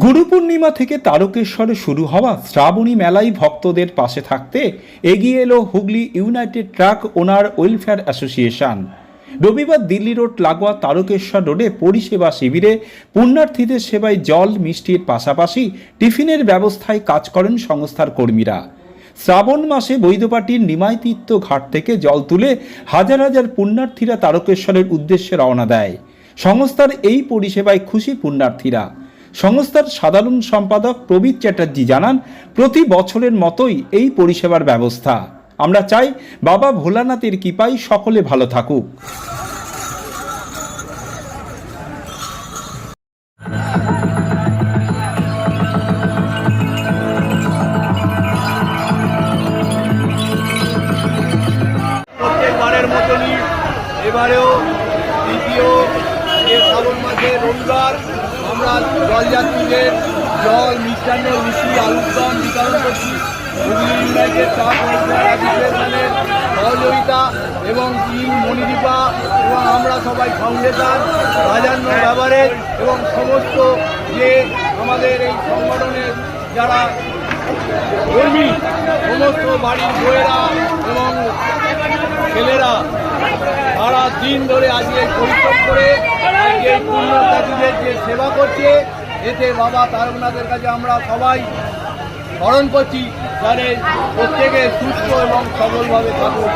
গুরু পূর্ণিমা থেকে তারকেশ্বরে শুরু হওয়া শ্রাবণী মেলায় ভক্তদের পাশে থাকতে এগিয়ে এলো Hooghly united truck owner welfare association. রবিবার দিল্লি রোড লাগোয়া তারকেশ্বর রোডে পরিষেবা শিবিরে পুণ্যার্থীদের সেবায় জল, মিষ্টির পাশাপাশি টিফিনের ব্যবস্থায় কাজ করেন সংস্থার কর্মীরা। শ্রাবণ মাসে বৈধপাটির নিমাইতীর্থ ঘাট থেকে জল তুলে হাজার হাজার পুণ্যার্থীরা তারকেশ্বরের উদ্দেশ্যে রওনা দেয়। সংস্থার এই পরিষেবায় খুশি পুণ্যার্থীরা। সংস্থার সাধারণ সম্পাদক প্রবীর চ্যাটার্জি জানান, প্রতি বছরের মতোই এই পরিষেবার ব্যবস্থা। আমরা চাই বাবা ভোলানাথের কৃপায় সকলে ভালো থাকুক। এবারেও দ্বিতীয় শ্রাবণ মাসের রবিবার আমরা জলযাত্রীদের জল, মিষ্টান্ন, মিষ্টি, আলুর দম বিতরণ করছি। হুগলি ইউনাইটেড সহযোগিতা এবং টিম মণিদীপা এবং আমরা সবাই ফাউন্ডেশন রাজান্ন ব্যবহারের এবং সমস্ত যে আমাদের এই সংগঠনের যারা কর্মী, সমস্ত বাড়ির বইয়েরা এবং ছেলেরা, সারা দিন ধরে আজকে পরিশ্রম করে আজকে এই পুণ্যতাজীদের যে সেবা করছে, এতে বাবা তারকনাথের কাছে আমরা সবাই স্মরণ করছি তাদের প্রত্যেকে সুস্থ এবং সবলভাবে থাকুক।